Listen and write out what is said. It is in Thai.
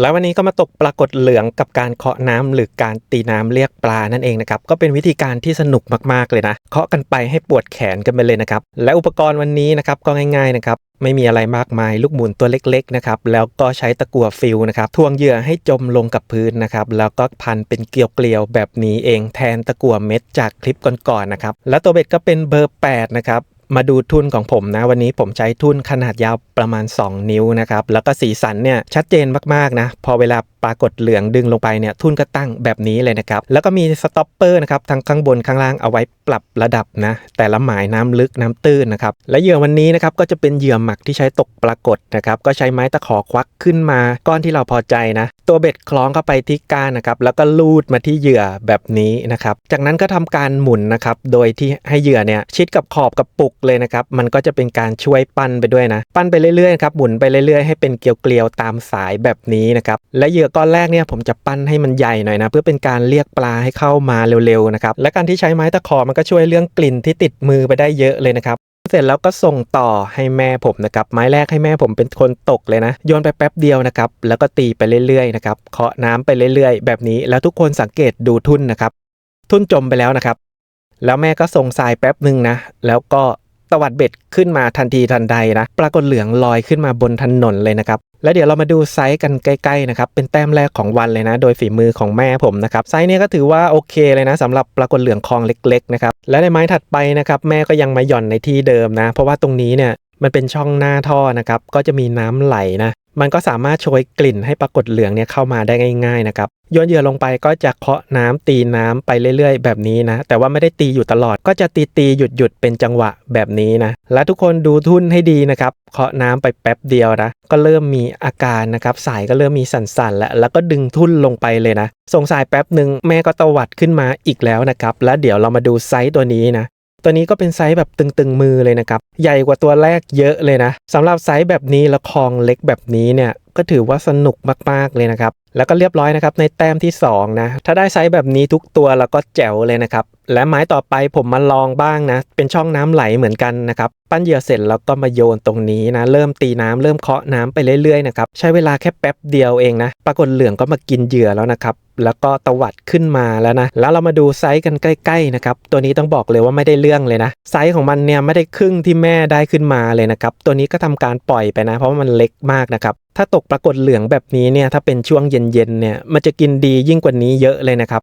แล้ววันนี้ก็มาตกปรากฏเหลืองกับการเคาะน้ำหรือการตีน้ำเรียกปลานั่นเองนะครับก็เป็นวิธีการที่สนุกมากๆเลยนะเคาะกันไปให้ปวดแขนกันไปเลยนะครับและอุปกรณ์วันนี้นะครับก็ง่ายๆนะครับไม่มีอะไรมากมายลูกหมุนตัวเล็กๆนะครับแล้วก็ใช้ตะกั่วฟิลนะครับทวงเหยื่อให้จมลงกับพื้นนะครับแล้วก็พันเป็นเกลียวๆแบบนี้เองแทนตะกั่วเม็ดจากคลิปก่อนๆนะครับแล้วตัวเบ็ดก็เป็นเบอร์8นะครับ มาดูทุ่นของผมนะ วันนี้ผมใช้ทุ่นขนาดยาวประมาณ 2 นิ้วนะครับ แล้วก็สีสันเนี่ยชัดเจนมากๆนะ พอเวลา ปรากฏเหลืองดึงลงไปเนี่ยทุ่นก็ตั้งแบบนี้เลยนะครับ แล้วก็มีสต็อปเปอร์นะครับทั้งข้างบนข้างล่างเอาไว้ปรับระดับนะแต่ละหมายน้ำลึกน้ำตื้นนะครับและเหยื่อวันนี้นะครับก็จะเป็นเหยื่อหมักที่ใช้ตกปรากฏนะครับก็ใช้ไม้ตะขอควักขึ้นมา ก้อนที่เราพอใจนะ ตัวเบ็ดคล้องเข้าไปที่ก้านนะครับแล้วก็ลูดมาที่เหยื่อแบบนี้นะครับจากนั้นก็ทำการหมุนนะครับโดยที่ให้เหยื่อเนี่ยชิดกับขอบกับปุกเลยนะครับมันก็จะเป็นการช่วยปั้นไปด้วยนะ ปั้นไปเรื่อยๆครับหมุนไปเรื่อยๆให้เป็นเกลียวๆตามสายแบบนี้นะครับและเหยื่อก้อนแรกเนี่ยผมจะปั้นให้มันใหญ่หน่อยนะ เพื่อเป็นการเรียกปลาให้เข้ามาเร็วๆนะครับและการที่ใช้ไม้ตะขอมันก็ช่วยเรื่องกลิ่นที่ติดมือไปได้เยอะเลยนะครับเสร็จแล้วก็ส่งต่อให้แม่ผมนะครับไม้แรกให้แม่ผมเป็นคนตกเลยนะโยนไปแป๊บเดียวนะครับแล้วก็ตีไปเรื่อยๆนะครับเคาะน้ำไปเรื่อยๆ แบบนี้แล้วทุกคนสังเกตดูทุ่นนะครับ ทุ่นจมไปแล้วนะครับ แล้วแม่ก็ส่งทรายแป๊บหนึ่งนะ แล้วก็ตวัดเบ็ดขึ้นมาทันทีทันใดนะ ปรากฏเหลืองลอยขึ้นมาบนถนนเลยนะครับ แล้วเดี๋ยวเรามาดูไซส์กันใกล้ๆนะครับ เป็นแต้มแรกของวันเลยนะ โดยฝีมือของแม่ผมนะครับ ไซส์นี้ก็ถือว่าโอเคเลยนะสำหรับปรากฏเหลืองคลองเล็กๆนะครับ และในไม้ถัดไปนะครับแม่ก็ยังมาหย่อนในที่เดิมนะ เพราะว่าตรงนี้เนี่ยมันเป็นช่องหน้าท่อนะครับ ก็จะมีน้ำไหลนะ มันก็สามารถโชยกลิ่นให้ปรากฏเหลืองเนี่ยเข้ามาได้ง่ายๆนะครับโยนเหยื่อลงไปก็จะเคาะน้ำตีน้ำไปเรื่อยๆ แบบนี้นะ แต่ว่าไม่ได้ตีอยู่ตลอดก็จะตีตีหยุดหยุดเป็นจังหวะแบบนี้นะ และทุกคนดูทุ่นให้ดีนะครับเคาะน้ำไปแป๊บเดียวนะ ก็เริ่มมีอาการนะครับสายก็เริ่มมีสั่นๆ แล้วแล้วก็ดึงทุ่นลงไปเลยนะส่งสายแป๊บหนึ่งแม่ก็ตวัดขึ้นมาอีกแล้วนะครับ แล้วเดี๋ยวเรามาดูไซส์ตัวนี้นะ ตัวนี้ก็เป็นไซส์แบบตึงๆมือเลยนะครับ ใหญ่กว่าตัวแรกเยอะเลยนะสำหรับไซส์แบบนี้และคลองเล็กแบบนี้เนี่ยก็ถือว่าสนุกมากๆเลยนะครับ แล้วก็เรียบร้อยนะครับในแต้มที่2นะถ้าได้ไซส์แบบนี้ทุกตัวแล้วก็แจ๋วเลยนะครับและไม้ต่อไปผมมาลองบ้างนะ เป็นช่องน้ำไหลเหมือนกันนะครับปั้นเหยื่อเสร็จแล้วก็มาโยนตรงนี้นะ เริ่มตีน้ำเริ่มเคาะน้ำไปเรื่อยๆนะครับใช้เวลาแค่แป๊บเดียวเองนะ ปรากฏเหลืองก็มากินเหยื่อแล้วนะครับแล้วก็ตวัดขึ้นมาแล้วนะ แล้วเรามาดูไซส์กันใกล้ๆนะครับตัวนี้ต้องบอกเลยว่าไม่ได้เรื่องเลยนะ ไซส์ของมันเนี่ยไม่ได้ครึ่งที่แม่ได้ขึ้นมาเลยนะครับตัวนี้ก็ทำการปล่อยไปนะ เพราะว่ามันเล็กมากนะครับถ้าตกปรากฏเหลืองแบบนี้เนี่ยถ้าเป็นช่วงเย็นๆเนี่ยมันจะกินดียิ่งกว่านี้เยอะเลยนะครับ